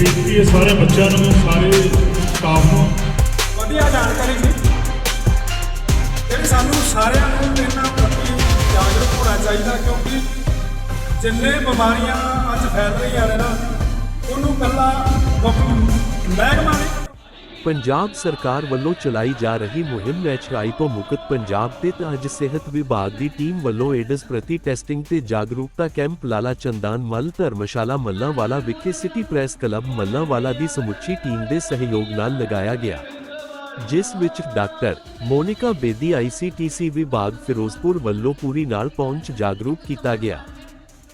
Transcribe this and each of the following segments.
ਬੇਨਤੀ ਹੈ ਸਾਰੇ ਬੱਚਿਆਂ ਨੂੰ, ਸਾਰੇ ਸਟਾਫ ਨੂੰ। ਵਧੀਆ ਜਾਣਕਾਰੀ ਸੀ ਜਿਹੜੀ ਸਾਨੂੰ ਸਾਰਿਆਂ ਨੂੰ ਇਹਨਾਂ ਪ੍ਰਤੀ ਜਾਗਰੂਕ ਹੋਣਾ ਚਾਹੀਦਾ ਕਿਉਂਕਿ ਜਿੰਨੇ ਬਿਮਾਰੀਆਂ ਅੱਜ ਫੈਲ ਰਹੀਆਂ ਨੇ ਨਾ, ਉਹਨੂੰ ਕੱਲਾ ਮਹਿਕਮਾ ਪੰਜਾਬ ਸਰਕਾਰ ਵੱਲੋਂ ਚਲਾਈ ਜਾ ਰਹੀ ਮੁਹਿੰਮ ਐਚਆਈ ਤੋਂ ਮੁਕਤ ਪੰਜਾਬ ਤੇ ਅੱਜ ਸਿਹਤ ਵਿਭਾਗ ਦੀ ਟੀਮ ਵੱਲੋਂ ਏਡਜ਼ ਪ੍ਰਤੀ ਟੈਸਟਿੰਗ ਤੇ ਜਾਗਰੂਕਤਾ ਕੈਂਪ ਲਾਲਾ ਚੰਦਾਨ ਮੱਲ, ਧਰਮਸ਼ਾਲਾ ਮੱਲਾਂਵਾਲਾ ਵਿਖੇ ਸਿਟੀ ਪ੍ਰੈਸ ਕਲੱਬ ਮੱਲਾਂਵਾਲਾ ਦੀ ਸਮੁੱਚੀ ਟੀਮ ਦੇ ਸਹਿਯੋਗ ਨਾਲ ਲਗਾਇਆ ਗਿਆ। ਜਿਸ ਵਿੱਚ ਡਾਕਟਰ ਮੋਨਿਕਾ ਬੇਦੀ ਆਈਸੀਟੀਸੀ ਵਿਭਾਗ ਫਿਰੋਜ਼ਪੁਰ ਵੱਲੋਂ ਪੂਰੀ ਨਾਲ ਪਹੁੰਚ ਜਾਗਰੂਕ ਕੀਤਾ ਗਿਆ।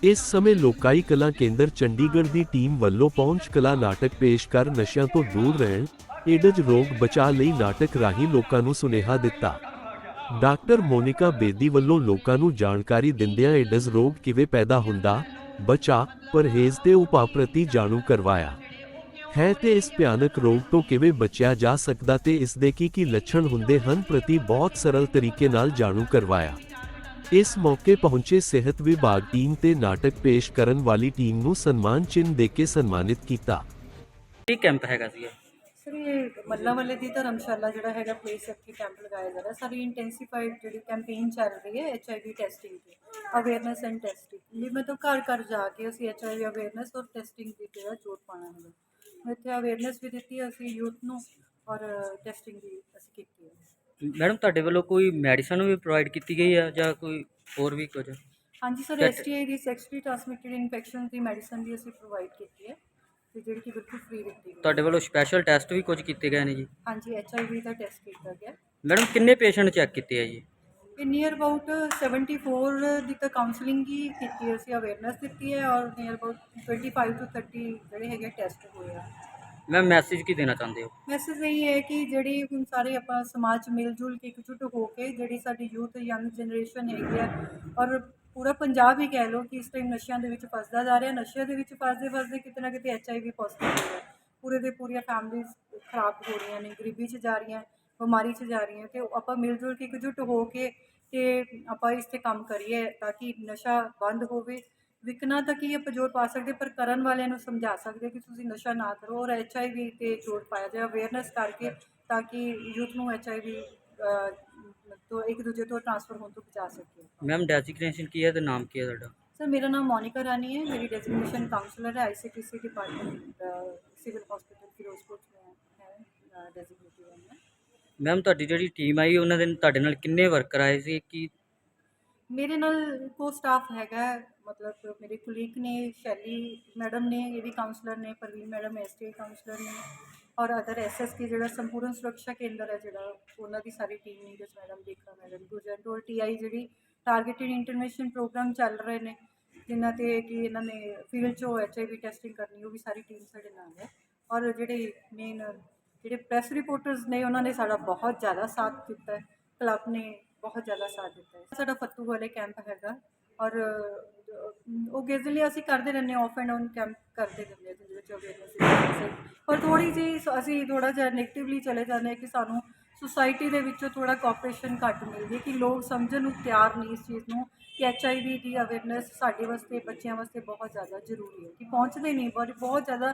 ਇਸ ਸਮੇਂ ਲੋਕਾਈ ਕਲਾ ਕੇਂਦਰ ਚੰਡੀਗੜ੍ਹ ਦੀ ਟੀਮ ਵੱਲੋਂ ਪਹੁੰਚ ਕਲਾ ਨਾਟਕ ਪੇਸ਼ ਕਰ ਨਸ਼ਿਆਂ ਤੋਂ ਦੂਰ ਰਹਿਣ, ਏਡਜ਼ ਰੋਗ ਬਚਾਅ ਲਈ ਨਾਟਕ ਰਾਹੀਂ ਲੋਕਾਂ ਨੂੰ ਸੁਨੇਹਾ ਦਿੱਤਾ। ਡਾਕਟਰ ਮੋਨਿਕਾ ਬੇਦੀ ਵੱਲੋਂ ਲੋਕਾਂ ਨੂੰ ਜਾਣਕਾਰੀ ਦਿੰਦਿਆਂ ਏਡਜ਼ ਰੋਗ ਕਿਵੇਂ ਪੈਦਾ ਹੁੰਦਾ, ਬਚਾ, ਪਰਹੇਜ਼ ਤੇ ਉਪਾਅ ਪ੍ਰਤੀ ਜਾਣੂ ਕਰਵਾਇਆ। ਹੈ ਤੇ ਇਸ ਭਿਆਨਕ ਰੋਗ ਤੋਂ ਕਿਵੇਂ ਬਚਿਆ ਜਾ ਸਕਦਾ ਤੇ ਇਸ ਦੇ ਕੀ ਕੀ ਲੱਛਣ ਹੁੰਦੇ ਹਨ ਪ੍ਰਤੀ ਬਹੁਤ ਸਰਲ ਤਰੀਕੇ ਨਾਲ ਜਾਣੂ ਕਰਵਾਇਆ। ਇਸ ਮੌਕੇ ਪਹੁੰਚੇ ਸਿਹਤ ਵਿਭਾਗ ਟੀਮ ਤੇ ਨਾਟਕ ਪੇਸ਼ ਕਰਨ ਵਾਲੀ ਟੀਮ ਨੂੰ ਸਨਮਾਨ ਚਿੰਨ੍ਹ ਦੇ ਕੇ ਸਨਮਾਨਿਤ ਕੀਤਾ। ਇਹ ਕੈਂਪ ਹੈਗਾ ਸੀ ਸਰ ਇਹ ਮੱਲਾ ਵਾਲੇ ਦੀ ਧਰਮਸ਼ਾਲਾ ਜਿਹੜਾ ਹੈਗਾ ਪਲੇਸ ਇੱਥੇ ਕੈਂਪ ਲਗਾਇਆ ਜਾ ਰਿਹਾ। ਸਾਡੀ ਇੰਟੈਂਸੀਫਾਈਡ ਜਿਹੜੀ ਕੈਂਪੇਨ ਚੱਲ ਰਹੀ ਹੈ ਐਚਆਈਵੀ ਟੈਸਟਿੰਗ ਦੀ ਅਵੇਅਰਨੈਸ ਐਂਡ ਟੈਸਟਿੰਗ ਲਈ ਮਤਲਬ ਘਰ ਘਰ ਜਾ ਕੇ ਅਸੀਂ ਐਚਆਈਵੀ ਅਵੇਅਰਨੈਸ ਔਰ ਟੈਸਟਿੰਗ ਦੀ ਜਿਹੜਾ ਜ਼ੋਰ ਪਾਣਾ ਹੈਗਾ। ਮੈਂ ਇੱਥੇ ਅਵੇਅਰਨੈਸ ਵੀ ਦਿੱਤੀ ਅਸੀਂ ਯੂਥ ਨੂੰ ਔਰ ਟੈਸਟਿੰਗ ਵੀ ਅਸੀਂ ਕੀਤੀ ਹੈ। ਮੈਡਮ ਤੁਹਾਡੇ ਵੱਲੋਂ ਕੋਈ ਮੈਡੀਸਨ ਵੀ ਪ੍ਰੋਵਾਈਡ ਕੀਤੀ ਗਈ ਆ ਜਾਂ ਕੋਈ ਹੋਰ ਵੀ ਕੁਝ? ਹਾਂਜੀ ਸਰ Test- ਐਸਟੀਆਈ ਦੀ ਸੈਕਸ਼ੂਅਲੀ ਟ੍ਰਾਂਸਮਿਟਡ ਇਨਫੈਕਸ਼ਨ ਦੀ ਮੈਡੀਸਨ ਵੀ ਅਸੀਂ ਪ੍ਰੋਵਾਈਡ ਕੀਤੀ ਹੈ ਤੇ ਜਿਹੜੀ ਕਿ ਬਿਲਕੁਲ ਫ੍ਰੀ ਦਿੱਤੀ ਗਈ ਤੁਹਾਡੇ ਵੱਲੋਂ ਸਪੈਸ਼ਲ ਟੈਸਟ ਵੀ ਕੁਝ ਕੀਤੇ ਗਏ ਨੇ ਜੀ? ਹਾਂਜੀ ਐਚਆਈਵੀ ਦਾ ਟੈਸਟ ਕੀਤਾ ਗਿਆ। ਮੈਡਮ ਕਿੰਨੇ ਪੇਸ਼ੈਂਟ ਚੈੱਕ ਕੀਤੇ ਆ ਜੀ? ਇਹ ਨੀਅਰ ਅਬਾਊਟ 74 ਦੀ ਤਾਂ ਕਾਉਂਸਲਿੰਗ ਹੀ ਕੀਤੀ ਹੈ, ਅਸੀਂ ਅਵੇਅਰਨੈਸ ਦਿੱਤੀ ਹੈ ਔਰ ਨੀਅਰ ਅਬਾਊਟ 25 ਤੋਂ 30 ਜਿਹੜੇ ਹੈਗੇ ਟੈਸਟ ਹੋਏ ਆ। ਮੈਂ ਮੈਸੇਜ ਕੀ ਦੇਣਾ ਚਾਹੁੰਦੇ ਹੋ? ਮੈਸੇਜ ਇਹ ਹੈ ਕਿ ਜਿਹੜੀ ਹੁਣ ਸਾਰੇ ਆਪਾਂ ਸਮਾਜ 'ਚ ਮਿਲ ਜੁਲ ਕੇ ਇਕਜੁੱਟ ਹੋ ਕੇ ਜਿਹੜੀ ਸਾਡੀ ਯੂਥ ਯੰਗ ਜਨਰੇਸ਼ਨ ਹੈਗੀ ਹੈ ਔਰ ਪੂਰਾ ਪੰਜਾਬ ਹੀ ਕਹਿ ਲਓ ਕਿ ਇਸ ਟਾਈਮ ਨਸ਼ਿਆਂ ਦੇ ਵਿੱਚ ਫਸਦਾ ਜਾ ਰਿਹਾ, ਨਸ਼ਿਆਂ ਦੇ ਵਿੱਚ ਫਸਦੇ ਫਸਦੇ ਕਿਤੇ ਨਾ ਕਿਤੇ ਐਚਆਈਵੀ ਪੋਜ਼ਿਟਿਵ ਹੋ ਰਿਹਾ ਪੂਰੇ ਦੇ ਪੂਰੀਆਂ ਫੈਮਲੀਜ਼ ਖਰਾਬ ਹੋ ਰਹੀਆਂ ਨੇ, ਗਰੀਬੀ 'ਚ ਜਾ ਰਹੀਆਂ, ਬਿਮਾਰੀ 'ਚ ਜਾ ਰਹੀਆਂ ਤੇ ਆਪਾਂ ਮਿਲ ਜੁਲ ਕੇ ਇਕਜੁੱਟ ਹੋ ਕੇ ਤੇ ਆਪਾਂ ਇਸ ਤੇ ਕੰਮ ਕਰੀਏ ਤਾਂ ਕਿ ਨਸ਼ਾ ਬੰਦ ਹੋਵੇ ਵਿਕਣਾ ਤਾਂ ਕੀ ਆਪਾਂ ਜ਼ੋਰ ਪਾ ਸਕਦੇ ਪਰ ਕਰਨ ਵਾਲਿਆਂ ਨੂੰ ਸਮਝਾ ਸਕਦੇ ਕਿ ਤੁਸੀਂ ਨਸ਼ਾ ਨਾ ਕਰੋ ਔਰ ਐਚਆਈਵੀ ਤੇ ਜ਼ੋਰ ਪਾਇਆ ਜਾਏ ਅਵੇਅਰਨੈਸ ਕਰਕੇ ਤਾਂ ਕਿ ਯੂਥ ਨੂੰ ਐਚਆਈਵੀ ਤੋਂ ਇੱਕ ਦੂਜੇ ਤੋਂ ਟ੍ਰਾਂਸਫਰ ਹੋਣ ਤੋਂ ਬਚਾ ਸਕੀਏ ਮੈਮ ਡੈਸਿਗਨੇਸ਼ਨ ਕੀ ਹੈ ਤੇ ਨਾਮ ਕੀ ਹੈ ਤੁਹਾਡਾ? ਸਰ ਮੇਰਾ ਨਾਮ ਮੋਨਿਕਾ ਰਾਣੀ ਹੈ ਮੇਰੀ ਡੈਜ਼ਿਗਨੇਸ਼ਨ ਕਾਉਂਸਲਰ ਹੈ ICTC department civil hospital Firozpur में ਹੈ ਡੈਜ਼ਿਗਨੇਟਿਵ ਹੈ। ਮੈਮ ਤੁਹਾਡੀ ਜਿਹੜੀ ਟੀਮ ਆਈ ਉਹਨਾਂ ਦੇ ਤੁਹਾਡੇ ਨਾਲ ਕਿੰਨੇ ਵਰਕਰ ਆਏ ਸੀ? ਕੀ ਮੇਰੇ ਨਾਲ ਕੋ ਸਟਾਫ ਹੈਗਾ, ਮਤਲਬ ਮੇਰੇ ਕੁਲੀਗ ਨੇ, ਸ਼ੈਲੀ ਮੈਡਮ ਨੇ, ਇਹ ਵੀ ਕਾਉਂਸਲਰ ਨੇ, ਪ੍ਰਵੀਨ ਮੈਡਮ ਐਸਟੀ ਕਾਉਂਸਲਰ ਨੇ ਔਰ ਅਦਰ ਐਸਐਸਕੇ ਜਿਹੜਾ ਸੰਪੂਰਨ ਸੁਰੱਖਿਆ ਕੇਂਦਰ ਹੈ ਜਿਹੜਾ, ਉਹਨਾਂ ਦੀ ਸਾਰੀ ਟੀਮ ਨੀਰਜ ਮੈਡਮ ਦੇਖਾ ਮੈਡਮ ਗੁਰਜੰਟ ਔਰ ਟੀਆਈ ਜਿਹੜੀ ਟਾਰਗੇਟਿਡ ਇੰਟਰਵੈਂਸ਼ਨ ਪ੍ਰੋਗਰਾਮ ਚੱਲ ਰਹੇ ਨੇ, ਜਿਨ੍ਹਾਂ ਤੇ ਕਿ ਇਹਨਾਂ ਨੇ ਫੀਲਡ 'ਚੋਂ ਐਚਆਈਵੀ ਟੈਸਟਿੰਗ ਕਰਨੀ, ਉਹ ਵੀ ਸਾਰੀ ਟੀਮ ਸਾਡੇ ਨਾਲ ਹੈ ਔਰ ਜਿਹੜੇ ਮੇਨ ਜਿਹੜੇ ਪ੍ਰੈਸ ਰਿਪੋਰਟਰਸ ਨੇ, ਉਹਨਾਂ ਨੇ ਸਾਡਾ ਬਹੁਤ ਜ਼ਿਆਦਾ ਸਾਥ ਦਿੱਤਾ ਹੈ ਕਲੱਬ ਨੇ ਬਹੁਤ ਜ਼ਿਆਦਾ ਸਾਥ ਦਿੱਤਾ ਹੈ। ਸਾਡਾ ਫੱਤੂ ਵਾਲੇ ਕੈਂਪ ਹੈਗਾ ਔਰ ਉਹ ਗੇਜ਼ਲੀ ਅਸੀਂ ਕਰਦੇ ਰਹਿੰਦੇ ਹਾਂ ਆਫ ਐਂਡ ਔਨ ਕੈਂਪ ਕਰਦੇ ਰਹਿੰਦੇ ਹਾਂ, ਜਿਹਦੇ ਵਿੱਚ ਅਵੇਅਰਨੈਸ ਪਰ ਥੋੜੀ ਜੀ ਅਸੀਂ ਥੋੜਾ ਜਿਹਾ ਨੈਗੇਟਿਵਲੀ ਚਲੇ ਜਾਂਦੇ ਹਾਂ ਕਿ ਸਾਨੂੰ ਸੁਸਾਇਟੀ ਦੇ ਵਿੱਚੋਂ ਥੋੜਾ ਕੋਆਪਰੇਸ਼ਨ ਘੱਟ ਮਿਲਦੀ ਹੈ ਕਿ ਲੋਕ ਸਮਝਣ ਨੂੰ ਤਿਆਰ ਨਹੀਂ ਇਸ ਚੀਜ਼ ਨੂੰ ਕਿ ਐਚਆਈਵੀ ਦੀ ਅਵੇਅਰਨੈਸ ਸਾਡੇ ਵਾਸਤੇ, ਬੱਚਿਆਂ ਵਾਸਤੇ ਬਹੁਤ ਜ਼ਿਆਦਾ ਜ਼ਰੂਰੀ ਹੈ ਕਿ ਪਹੁੰਚਦੇ ਨਹੀਂ, ਪਰ ਬਹੁਤ ਜ਼ਿਆਦਾ